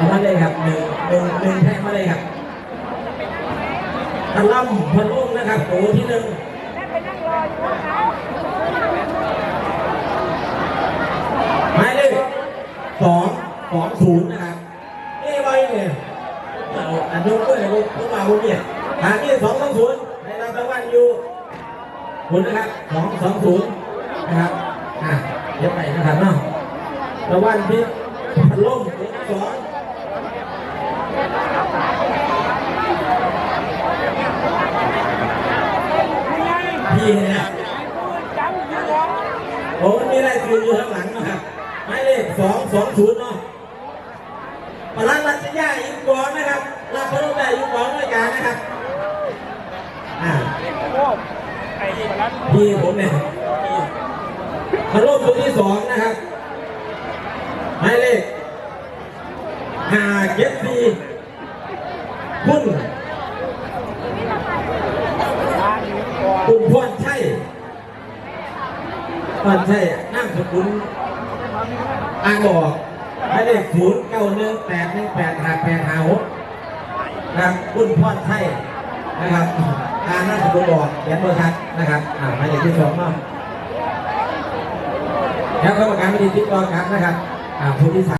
เอามาเลยครับหนึ่งหนึ่งหนึ่งแท่งมาเลยครับตะล่ำพะลุ่งนะครับตัวที่หนึ่งหมายเลขสองสองศูนย์นะครับเอไว้เนี่ยเอาอันยกด้วยนะพวกเราเนี่ยหาที่สองสองศูนย์ในรางวัลอยู่คุณนะครับสองสองศูนย์นะครับอะเดี๋ยวไปนะครับเนาะรางวัลที่พัดลมสอง พี่เนี่ยโอ้มันมีอะไรคืออยู่ข้างหลังนะครับหมายเลขสองสองศูนย์เนาะปลัดรัชยาอินกรนะครับรับพระรูปได้อินกรด้วยกันนะครับอ่าพี่ผมเนี่ยพระรูปตัวที่สองนะครับหมายเลขห้าเจ็ดสี่คุณ คุณพรชัยพรชัยนั่งสกุลอ่างบอกหมายเลขศูนย์เก้าหนึ่งแปดหนึ่งแปดห้าแปดห้าหกนะครับคุณพรชัยนะครับอ่านนั่งสกุลบอกเขียนบริษัทนะครับอ่าหมายเลขที่สองเนาแล้วกรรมการไม่ได้ติดต่อกันนะครับอ่าผู้ที่สาม